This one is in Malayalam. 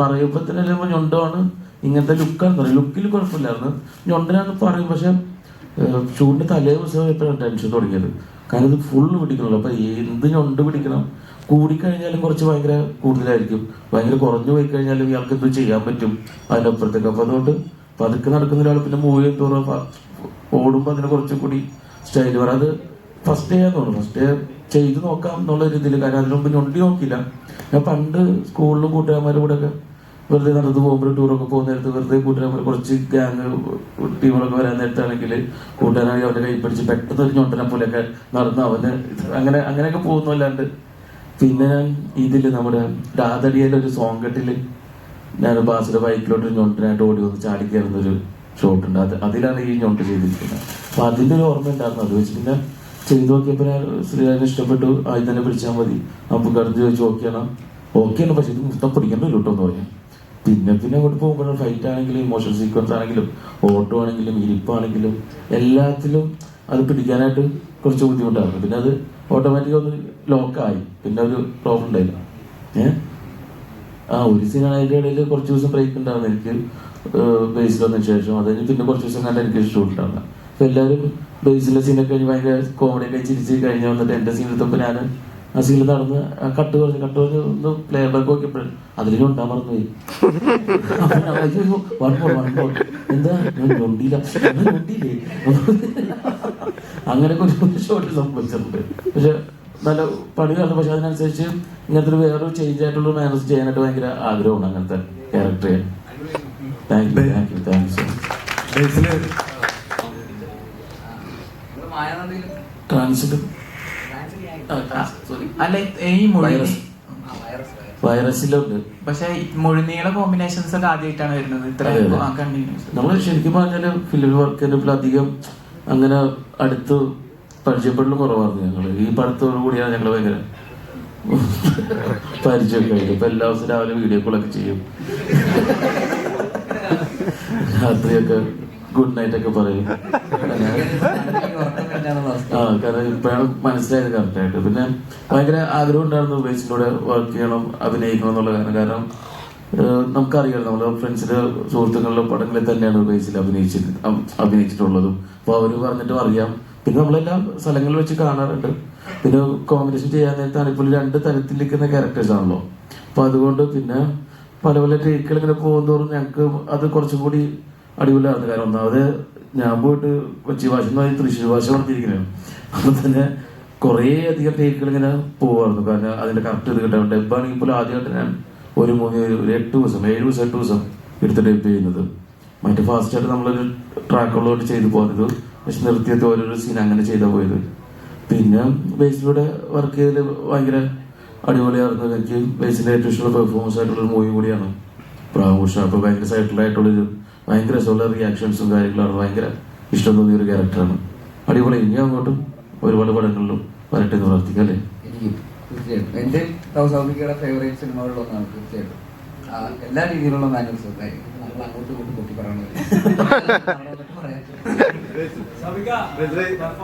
പറയുമ്പോൾ തന്നെ അല്ലെങ്കിൽ ഞൊണ്ടാണ് ഇങ്ങനത്തെ ലുക്കാന്ന് പറയും ലുക്കിൽ കുഴപ്പമില്ലായിരുന്നു. ഞൊണ്ടനാന്ന് പറയും. പക്ഷെ ചൂടിന്റെ തലേ ദിവസം എപ്പോഴാണ് ടെൻഷൻ തുടങ്ങിയത്. കാരണം ഇത് ഫുള്ള് പിടിക്കണല്ലോ. അപ്പൊ എന്ത് ഞൊണ്ട് പിടിക്കണം? കൂടിക്കഴിഞ്ഞാലും കുറച്ച് ഭയങ്കര കൂടുതലായിരിക്കും. ഭയങ്കര കുറഞ്ഞു പോയി കഴിഞ്ഞാലും ഇയാൾക്ക് എന്ത് ചെയ്യാൻ പറ്റും അതിന്റെ അപ്പുറത്തേക്ക് അപ്പൊ അതുകൊണ്ട് പതുക്കെ നടക്കുന്ന ഒരാൾ പിന്നെ മൂവ് തോറും ഓടുമ്പോൾ അതിനെ കുറച്ചും കൂടി സ്റ്റൈൽ വരാം അത് ഫസ്റ്റ് ഡേ തോന്നുന്നു. ഫസ്റ്റ് ഡേ ചെയ്ത് നോക്കാം എന്നുള്ള ഒരു ഇതിൽ അതിനു മുമ്പ് ഞൊണ്ടി നോക്കില്ല ഞാൻ പണ്ട് സ്കൂളിലും കൂട്ടുകാരന്മാരും കൂടെ ഒക്കെ വെറുതെ നടന്നു പോകുമ്പോൾ ടൂറൊക്കെ പോകുന്ന നേരത്ത് വെറുതെ കൂട്ടുകാരന്മാർ കുറച്ച് ഗ്യാങ് ടീമുകളൊക്കെ വരാൻ നേരത്താണെങ്കിൽ കൂട്ടുകാരാണെങ്കിൽ അവരെ കൈ പിടിച്ച് പെട്ടെന്ന് ഒരു ഞൊണ്ടനെ പോലെയൊക്കെ നടന്ന് അവന് അങ്ങനെ അങ്ങനെയൊക്കെ പോകുന്നു അല്ലാണ്ട് പിന്നെ ഞാൻ ഇതിൽ നമ്മുടെ രാധടിയുടെ ഒരു സോങ് കെട്ടിൽ ഞാൻ ബാസിന്റെ ബൈക്കിലോട്ട് ഞൊണ്ടിനായിട്ട് ഓടി വന്ന് ചാടി കയറുന്ന ഒരു ഷോട്ട് ഉണ്ട്. അത് അതിലാണ് ഈ ഞൊണ്ട് ചെയ്തിരിക്കുന്നത്. അപ്പൊ അതിന്റെ ഒരു ഓർമ്മ ഉണ്ടായിരുന്നു. അത് വെച്ച് പിന്നെ ചെയ്തു നോക്കിയപ്പോ ഞാൻ ശ്രീരാജന് ഇഷ്ടപ്പെട്ടു. ആദ്യം തന്നെ പിടിച്ചാൽ മതി. അപ്പൊ കടന്ന് ചോദിച്ചു ഓക്കെയാണ് ഓക്കെയാണ് പക്ഷെ ഇത് മൊത്തം പിടിക്കണ്ട കേട്ടോ എന്ന് പറഞ്ഞു. പിന്നെ പിന്നെ അങ്ങോട്ട് പോകുമ്പോൾ ഫൈറ്റ് ആണെങ്കിലും ഇമോഷൻ സീക്വൻസ് ആണെങ്കിലും ഓട്ടോ ആണെങ്കിലും ഇരിപ്പാണെങ്കിലും എല്ലാത്തിലും അത് പിടിക്കാനായിട്ട് കുറച്ച് ബുദ്ധിമുട്ടായിരുന്നു. പിന്നെ അത് ഓട്ടോമാറ്റിക് ഒന്ന് ലോക്കായി പിന്നെ ഒരു പ്രോബ്ലം ഉണ്ടായില്ല. ഏഹ് ആ ഒരു സീനാണ് അതിന്റെ ഇടയിൽ കുറച്ച് ദിവസം ബ്രേക്ക് ഉണ്ടായിരുന്നു. എനിക്ക് ബേസിൽ വന്നതിന് ശേഷം. അതിന് പിന്നെ കുറച്ച് ദിവസം കണ്ട് എനിക്ക് ഷൂട്ട് എല്ലാവരും ബേസിലെ സീനൊക്കെ കഴിഞ്ഞ് ഭയങ്കര കോമഡി ഒക്കെ ചിരിച്ച് കഴിഞ്ഞ് വന്നിട്ട് എന്റെ സീൻ എടുത്തപ്പോൾ ഞാൻ ആ സീനിൽ നടന്ന് കട്ട് പറഞ്ഞ് കട്ട് പറഞ്ഞ് ഒന്ന് പ്ലേ ബാക്ക് നോക്കിയപ്പോഴും അതിലും ഉണ്ടാ മറന്നുപോയി. One more. എന്താ? ഞൊണ്ടിയില്ല. ഞൊണ്ടിയില്ലേ? അങ്ങനെ ഒരു ഷോട്ട് സംഭവിച്ചിട്ടുണ്ട്. പക്ഷെ നല്ല പണി കാരണം പക്ഷെ അതിനനുസരിച്ച് ഇങ്ങനത്തെ ഒരു വേറൊരു ചേഞ്ച് ആയിട്ടുള്ള മാനേജ് ചെയ്യാനായിട്ട് ഭയങ്കര ആഗ്രഹമാണ് അങ്ങനത്തെ character thank you thank you thank you so much sorry അല്ല ഈ വൈറസ് വൈറസിലുണ്ട് പക്ഷെ മുഴുനീള കോമ്പിനേഷൻസ് ഒക്കെ ആദ്യമായിട്ടാണ് വരുന്നത്. ഇത്ര നമ്മൾ ശരിക്കും പറഞ്ഞാൽ ഫിലിം വർക്ക് ചെയ്തപ്പോൾ അധികം അങ്ങനെ അടുത്ത് പരിചയപ്പെടലും കുറവായിരുന്നു ഞങ്ങൾ. ഈ പടത്തോടു കൂടിയാണ് ഞങ്ങൾ ഭയങ്കര പരിചയമൊക്കെ ആയിട്ട് ഇപ്പൊ എല്ലാ ദിവസവും രാവിലെ വീഡിയോ കോളൊക്കെ ചെയ്യും. രാത്രിയൊക്കെ ഗുഡ് നൈറ്റ് ഒക്കെ പറയും. ആ കാരണം ഇപ്പോഴാണ് മനസ്സിലായത് കറക്റ്റായിട്ട് പിന്നെ ഭയങ്കര ആഗ്രഹം ഉണ്ടായിരുന്നു ബേസിലൂടെ വർക്ക് ചെയ്യണം അഭിനയിക്കണം എന്നുള്ള കാരണം. കാരണം നമുക്കറിയാം നമ്മുടെ ഫ്രണ്ട്സിന്റെ സുഹൃത്തുക്കളുടെ പടങ്ങളിൽ തന്നെയാണ് ബേസിൽ അഭിനയിച്ചിട്ട് അഭി- അഭിനയിച്ചിട്ടുള്ളതും. അപ്പൊ അവർ പറഞ്ഞിട്ടും അറിയാം. പിന്നെ നമ്മളെല്ലാം സ്ഥലങ്ങളിൽ വെച്ച് കാണാറുണ്ട്. പിന്നെ കോമ്പിനേഷൻ ചെയ്യാൻ നേരത്താണ് ഇപ്പോൾ രണ്ട് തരത്തിൽ നിൽക്കുന്ന ക്യാരക്ടേഴ്സ് ആണല്ലോ. അപ്പൊ അതുകൊണ്ട് പിന്നെ പല പല ടേക്കുകൾ ഇങ്ങനെ പോകുന്നതോറും ഞങ്ങൾക്ക് അത് കുറച്ചും കൂടി അടിപൊളിയായിരുന്നു കാരണം ഒന്നാമത് ഞാൻ പോയിട്ട് കൊച്ചി ഭാഷ തൃശ്ശൂർ ഭാഷ പറഞ്ഞിരിക്കുന്നതാണ് അപ്പൊ തന്നെ കുറേ അധികം ടേക്കുകൾ ഇങ്ങനെ പോവായിരുന്നു കാരണം അതിന്റെ കറക്റ്റ് ഇത് കിട്ടാൻ ഡബ്ബാണെങ്കിൽ പോലും ആദ്യമായിട്ട് ഞാൻ ഒരു മൂന്ന് ഒരു എട്ട് ദിവസം ഏഴ് ദിവസം എട്ട് ദിവസം എടുത്ത് ഡബ് ചെയ്യുന്നത്. മറ്റു ഫാസ്റ്റായിട്ട് നമ്മളൊരു ട്രാക്കുള്ളതുകൊണ്ട് ചെയ്തു പോകുന്നത് പക്ഷെ നിർത്തിയത് ഓരോരോ സീൻ അങ്ങനെ ചെയ്താൽ പോയത്. പിന്നെ ബേസിലൂടെ വർക്ക് ചെയ്തതിൽ ഭയങ്കര അടിപൊളിയായിരുന്നു. എനിക്ക് ബേസിന്റെ ഏറ്റവും ഇഷ്ടമുള്ള പെർഫോമൻസ് ആയിട്ടുള്ള ഒരു മൂവി കൂടിയാണ്. പ്രാഘോഷ അപ്പൊ ഭയങ്കര സൈറ്റിൽ ആയിട്ടുള്ളൊരു ഭയങ്കര സോളർ റിയാക്ഷൻസും കാര്യങ്ങളാണ് ഭയങ്കര ഇഷ്ടം തോന്നിയ ഒരു ക്യാരക്ടറാണ് അടിപൊളി. ഇനി അങ്ങോട്ടും ഒരുപാട് പടങ്ങളിലും വരട്ടെ എന്ന് പ്രാർത്ഥിക്കാം അല്ലേ? എനിക്ക് തീർച്ചയായിട്ടും. ഫേവറേറ്റ് സിനിമകളിലൊന്നാണ് തീർച്ചയായിട്ടും. എല്ലാ രീതിയിലുള്ള മാനേഴ്സും നമ്മൾ അങ്ങോട്ടും ഇങ്ങോട്ടും പൊട്ടി പറയണത് പറയാം ബേസിൽ